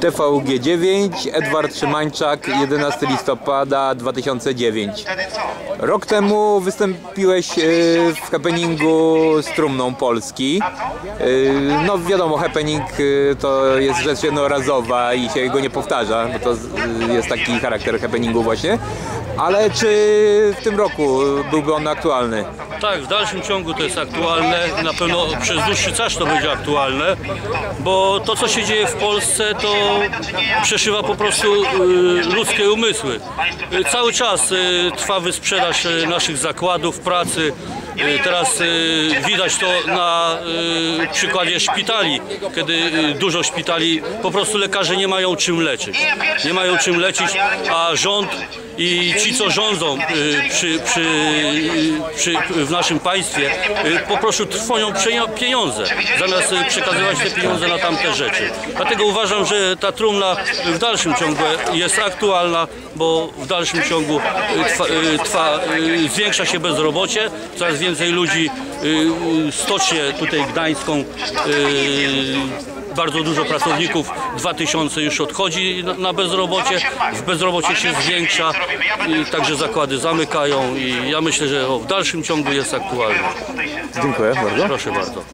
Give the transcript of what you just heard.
TVG9, Edward Szymańczak, 11 listopada 2009. Rok temu wystąpiłeś e, w happeningu z Trumną Polski. E, No wiadomo, happening e, to jest rzecz jednorazowa i się go nie powtarza, bo to jest taki charakter happeningu właśnie. Ale czy w tym roku byłby on aktualny? Tak, w dalszym ciągu to jest aktualne, na pewno przez dłuższy czas to będzie aktualne, bo to co się dzieje w Polsce to przeszywa po prostu y, ludzkie umysły. Y, cały czas y, trwa wysprzedaż naszych zakładów pracy. Y, Teraz y, widać to na y, przykładzie szpitali, kiedy dużo szpitali po prostu lekarze nie mają czym leczyć. Nie mają czym leczyć, a rząd i ci, co rządzą przy, przy, przy, w naszym państwie, po prostu przejo- pieniądze, zamiast przekazywać te pieniądze na tamte rzeczy. Dlatego uważam, że ta trumna w dalszym ciągu jest aktualna, bo w dalszym ciągu trwa, trwa, zwiększa się bezrobocie, coraz więcej ludzi y, y, stocznie tutaj gdańską y, bardzo dużo pracowników, 2000 już odchodzi na- bezrobocie, w bezrobocie się zwiększa, i także zakłady zamykają i ja myślę, że w dalszym ciągu jest aktualny. Dziękuję bardzo. Proszę bardzo.